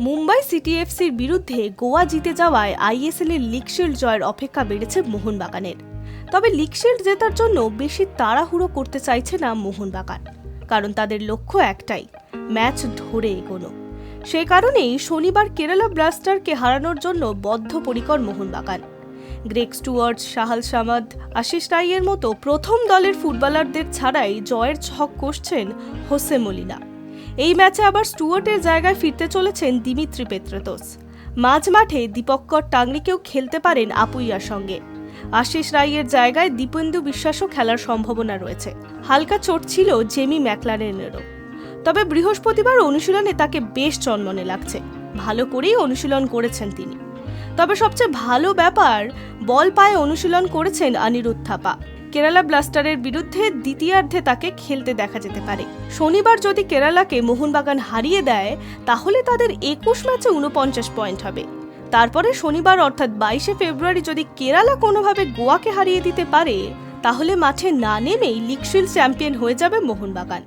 Mumbai city এফসির বিরুদ্ধে গোয়া জিতে যাওয়ায় আইএসএল এর লিগশিল্ড জয়ের অপেক্ষা বেড়েছে মোহনবাগানের। তবে লিগ শিল্ড জেতার জন্য বেশি তাড়াহুড়ো করতে চাইছে না মোহনবাগান। কারণ তাদের লক্ষ্য একটাই, ম্যাচ ধরে এগোনো। সেই কারণেই শনিবার কেরালা ব্লাস্টারকে হারানোর জন্য বদ্ধপরিকর মোহনবাগান। গ্রেক স্টুয়ার্ট সাহাল সামাদ, আশিস রাইয়ের মতো প্রথম দলের ফুটবলারদের ছাড়াই জয়ের ছক কষছেন হোসে মলিনা। এই ম্যাচে আবার স্টুয়ার্টের জায়গায় ফিরতে চলেছেন দিমিত্রি পেত্রাতোস মাঝ মাঠে দীপক্কর টাংরিকেও খেলতে পারেন আপুইয়ার সঙ্গে। আশিস রাইয়ের জায়গায় দীপেন্দু বিশ্বাসও খেলার সম্ভাবনা রয়েছে। হালকা চোট ছিল জেমি ম্যাকলারেনেরও। তবে বৃহস্পতিবার অনুশীলনে তাকে বেশ চনমনে লাগছে। ভালো করেই অনুশীলন করেছেন তিনি। তবে সবচেয়ে ভালো ব্যাপার, বল পায়ে অনুশীলন করেছেন অনিরুদ্ধ থাপা। কেরালা ব্লাস্টারের বিরুদ্ধে দ্বিতীয়ার্ধে তাকে খেলতে দেখা যেতে পারে। শনিবার যদি কেরালাকে মোহনবাগান হারিয়ে দেয়, তাহলে তাদের একুশ ম্যাচে উনপঞ্চাশ পয়েন্ট হবে। তারপরে শনিবার অর্থাৎ বাইশে ফেব্রুয়ারি যদি কেরালা কোনোভাবে গোয়াকে হারিয়ে দিতে পারে, তাহলে মাঠে না নেমেই লিগশিল চ্যাম্পিয়ন হয়ে যাবে মোহনবাগান।